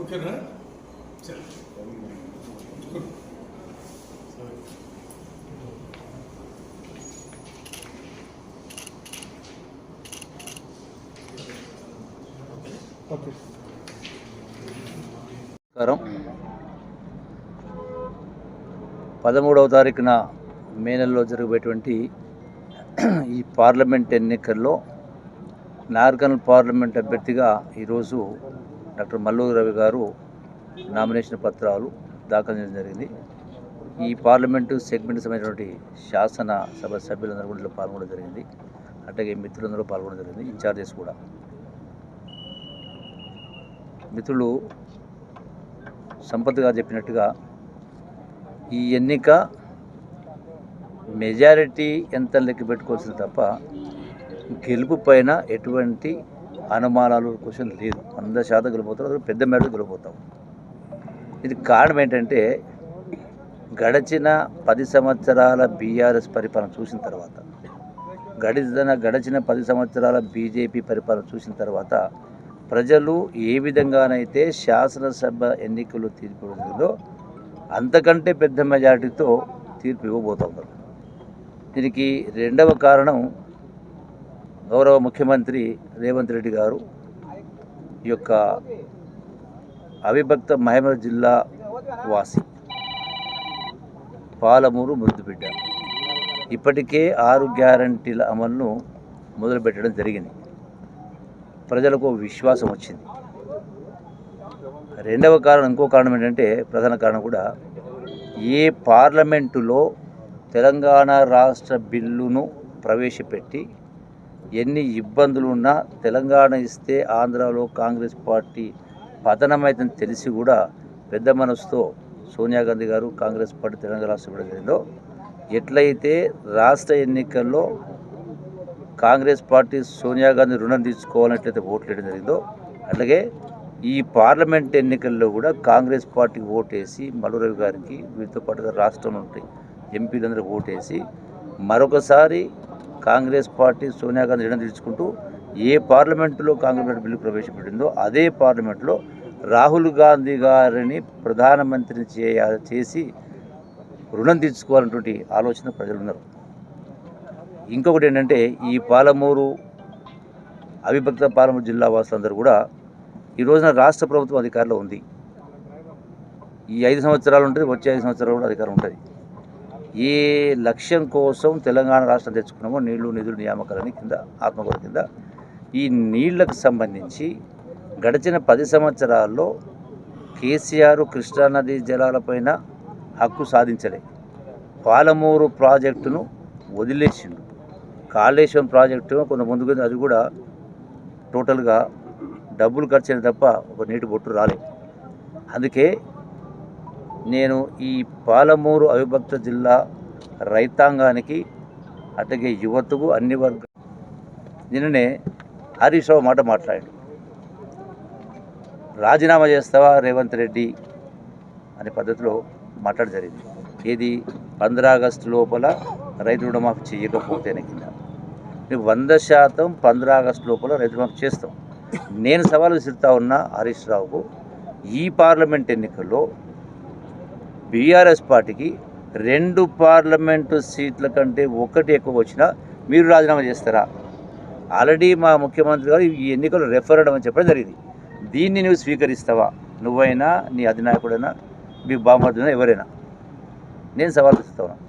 ఓకేనా సరే ఓకే నమస్కారం పదమూడవ తారీఖున మే నెలలో జరిగేటువంటి ఈ పార్లమెంట్ ఎన్నికల్లో నార్కల్ పార్లమెంట్ అభ్యర్థిగా ఈరోజు డాక్టర్ మల్లూరు రవి గారు నామినేషన్ పత్రాలు దాఖలు చేయడం జరిగింది. ఈ పార్లమెంటు సెగ్మెంట్ సంబంధించినటువంటి శాసన సభ సభ్యులందరూ కూడా పాల్గొనడం జరిగింది. అట్లాగే మిత్రులందరూ పాల్గొనడం జరిగింది ఇన్ఛార్జెస్ కూడా. మిత్రులు సంపత్ గారు చెప్పినట్టుగా ఈ ఎన్నిక మెజారిటీ ఎంత లెక్క పెట్టుకోవాల్సింది తప్ప గెలుపు పైన ఎటువంటి అనుమానాలు క్వశ్చన్ లేదు వంద శాతం గెలిపోతాం పెద్ద మేడలు గెలిపోతాం. ఇది కారణం ఏంటంటే గడచిన పది సంవత్సరాల బీఆర్ఎస్ పరిపాలన చూసిన తర్వాత గడిచిన గడచిన పది సంవత్సరాల బీజేపీ పరిపాలన చూసిన తర్వాత ప్రజలు ఏ విధంగానైతే శాసనసభ ఎన్నికలు తీర్పు అంతకంటే పెద్ద మెజారిటీతో తీర్పు ఇవ్వబోతున్నారు దీనికి రెండవ కారణం గౌరవ ముఖ్యమంత్రి రేవంత్ రెడ్డి గారు ఈ యొక్క అవిభక్త మహబూబ్ జిల్లా వాసి. పాలమూరు మృదుబిడ్డ ఇప్పటికే ఆరు గ్యారంటీల అమలును మొదలుపెట్టడం జరిగింది. ప్రజలకు విశ్వాసం వచ్చింది. రెండవ కారణం ఇంకో కారణం ఏంటంటే ప్రధాన కారణం కూడా ఏ పార్లమెంటులో తెలంగాణ రాష్ట్ర బిల్లును ప్రవేశపెట్టి ఎన్ని ఇబ్బందులు ఉన్నా తెలంగాణ ఇస్తే ఆంధ్రాలో కాంగ్రెస్ పార్టీ పతనమైందని తెలిసి కూడా పెద్ద మనసుతో సోనియా గాంధీ గారు కాంగ్రెస్ పార్టీ తెలంగాణ రాష్ట్ర విడుదలలో ఎట్లయితే రాష్ట్ర ఎన్నికల్లో కాంగ్రెస్ పార్టీ సోనియా గాంధీ రుణం తీసుకోవాలన్నట్లయితే ఓట్లు వేయడం జరిగిందో అలాగే ఈ పార్లమెంట్ ఎన్నికల్లో కూడా కాంగ్రెస్ పార్టీకి ఓటేసి మల్లురవి గారికి వీరితో పాటుగా రాష్ట్రంలో ఉంటాయి. ఎంపీలందరూ ఓటేసి మరొకసారి కాంగ్రెస్ పార్టీ సోనియా గాంధీ నిర్ణయం తీర్చుకుంటూ ఏ పార్లమెంటులో కాంగ్రెస్ పార్టీ బిల్లు ప్రవేశపెట్టిందో అదే పార్లమెంట్లో రాహుల్ గాంధీ గారిని ప్రధానమంత్రిని చేయ చేసి రుణం తీర్చుకోవాలన్నటువంటి ఆలోచన ప్రజలు ఉన్నారు ఇంకొకటి ఏంటంటే ఈ పాలమూరు అవిభక్త పాలమూరు జిల్లా వాసులందరూ కూడా ఈ రోజున రాష్ట్ర ప్రభుత్వం అధికారంలో ఉంది. ఈ ఐదు సంవత్సరాలు ఉంటుంది వచ్చే ఐదు సంవత్సరాలు కూడా అధికారం ఉంటుంది. ఏ లక్ష్యం కోసం తెలంగాణ రాష్ట్రం తెచ్చుకున్నామో నీళ్ళు నిధులు నియామకాలని కింద ఆత్మకూర కింద ఈ నీళ్ళకు సంబంధించి గడిచిన పది సంవత్సరాల్లో కేసీఆర్ కృష్ణానది జలాలపైన హక్కు సాధించలే. పాలమూరు ప్రాజెక్టును వదిలేసిండు. కాళేశ్వరం ప్రాజెక్టు కొంత ముందుకు అది కూడా టోటల్గా డబ్బులు ఖర్చు తప్ప ఒక నీటి బొట్టు రాలేదు అందుకే నేను ఈ పాలమూరు అవిభక్త జిల్లా రైతాంగానికి అట్లాగే యువతకు అన్ని వర్గ నిన్ననే హరీష్ రావు మాట మాట్లాడాడు. రాజీనామా చేస్తావా రేవంత్ రెడ్డి అనే పద్ధతిలో మాట్లాడ జరిగింది. ఏది? పంద్రా ఆగస్టు లోపల రైతు రుణమాఫీ చేయకపోతేనే కింద. మేము వంద శాతం పంద్రా ఆగస్టు లోపల రైతు రుణమాఫీ చేస్తాం. నేను సవాలు విసురుతా ఉన్న హరీష్ రావుకు ఈ పార్లమెంట్ ఎన్నికల్లో బీఆర్ఎస్ పార్టీకి రెండు పార్లమెంటు సీట్ల కంటే ఒకటి ఎక్కువ వచ్చినా మీరు రాజీనామా చేస్తారా? ఆల్రెడీ మా ముఖ్యమంత్రి గారు ఈ ఎన్నికలు రెఫరడం అని చెప్పడం జరిగింది. దీన్ని నువ్వు స్వీకరిస్తావా? నువ్వైనా నీ అధినాయకుడైనా మీ బామర్దైనా ఎవరైనా? నేను సవాల్ ఇస్తాను